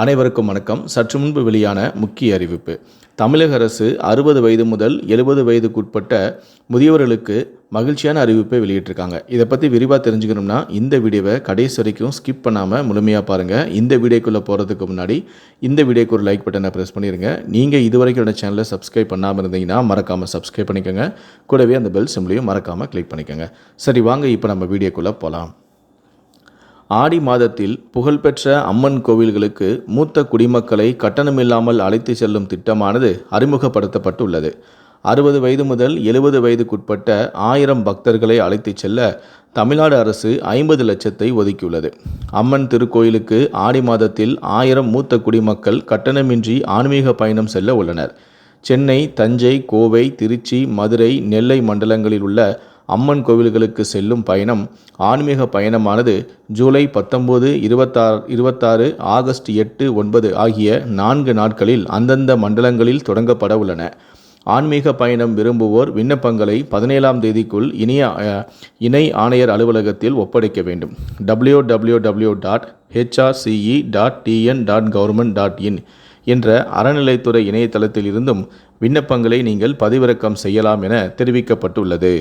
அனைவருக்கும் வணக்கம். சற்று முன்பு வெளியான முக்கிய அறிவிப்பு. தமிழக அரசு அறுபது வயது முதல் எழுபது வயதுக்குட்பட்ட முதியவர்களுக்கு மகிழ்ச்சியான அறிவிப்பை வெளியிட்டிருக்காங்க. இதை பற்றி விரிவாக தெரிஞ்சுக்கணும்னா இந்த வீடியோவை கடைசி வரைக்கும் ஸ்கிப் பண்ணாமல் முழுமையாக பாருங்கள் இந்த வீடியோக்குள்ளே போகிறதுக்கு முன்னாடி இந்த வீடியோக்கு ஒரு லைக் பட்டனை ப்ரெஸ் பண்ணிடுங்க நீங்கள் இது வரைக்கும் என்னோட சேனலை சப்ஸ்கிரைப் பண்ணாமல் இருந்தீங்கன்னா மறக்காமல் சப்ஸ்கிரைப் பண்ணிக்கோங்க. கூடவே அந்த பெல் சிம்லையும் மறக்காமல் கிளிக் பண்ணிக்கோங்க. சரி வாங்க இப்போ நம்ம வீடியோக்குள்ளே போகலாம் ஆடி மாதத்தில் புகழ்பெற்ற அம்மன் கோவில்களுக்கு மூத்த குடிமக்களை கட்டணமில்லாமல் அழைத்து செல்லும் திட்டமானது அறிமுகப்படுத்தப்பட்டுள்ளது. அறுபது வயது முதல் எழுபது வயதுக்குட்பட்ட ஆயிரம் பக்தர்களை அழைத்துச் செல்ல தமிழ்நாடு அரசு ஐம்பது லட்சத்தை ஒதுக்கியுள்ளது. அம்மன் திருக்கோயிலுக்கு ஆடி மாதத்தில் ஆயிரம் மூத்த குடிமக்கள் கட்டணமின்றி ஆன்மீக பயணம் செல்ல உள்ளனர். சென்னை தஞ்சை கோவை திருச்சி மதுரை நெல்லை மண்டலங்களில் உள்ள அம்மன் கோவில்களுக்கு செல்லும் பயணம் ஆன்மீக பயணமானது ஜூலை பத்தொம்போது இருபத்தாறு இருபத்தாறு ஆகஸ்ட் எட்டு ஒன்பது ஆகிய நான்கு நாட்களில் அந்தந்த மண்டலங்களில் தொடங்கப்பட உள்ளன. ஆன்மீக பயணம் விரும்புவோர் விண்ணப்பங்களை பதினேழாம் தேதிக்குள் இணைய இணை ஆணையர் அலுவலகத்தில் ஒப்படைக்க வேண்டும். W W W dot HRCE dot TN dot government dot in என்ற அறநிலைத்துறை இணையதளத்தில் இருந்தும் விண்ணப்பங்களை நீங்கள் பதிவிறக்கம் செய்யலாம் என தெரிவிக்கப்பட்டுள்ளது.